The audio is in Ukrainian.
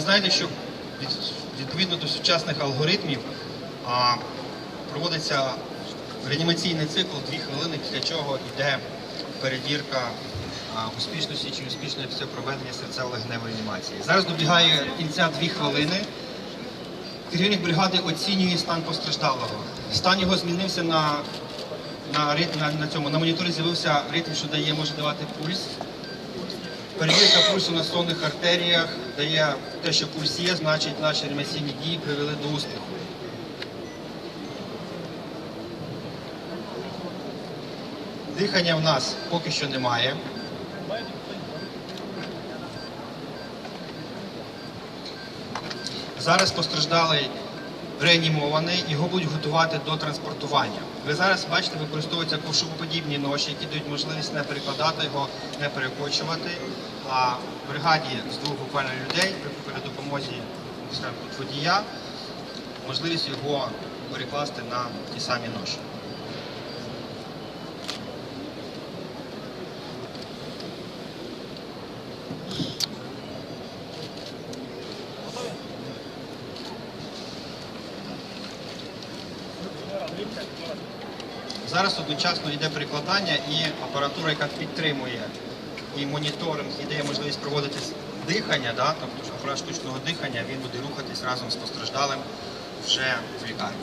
знаєте, що відповідно до сучасних алгоритмів проводиться реанімаційний цикл 2 хвилини, після чого йде перевірка успішності чи після проведення серцево-легеневої реанімації. Зараз добігає кінця 2 хвилини. Керівник бригади оцінює стан постраждалого. Стан його змінився на, на, на, на цьому. На моніторі з'явився ритм, що дає, може давати пульс. Перевірка пульсу на сонних артеріях дає те, що пульс є, значить наші реанімаційні дії привели до успіху. Дихання в нас поки що немає. Зараз постраждалий реанімований, його будуть готувати до транспортування. Ви зараз бачите, використовуються ковшоподібні ноші, які дають можливість не перекладати його, не перекочувати. А в бригаді з двох буквально людей при, допомозі водія можливість його перекласти на ті самі ноші. Зараз одночасно йде перекладання і апаратура, яка підтримує і моніторинг, і дає можливість проводити дихання, да, тобто апарат штучного дихання, він буде рухатись разом з постраждалим вже в лікарні.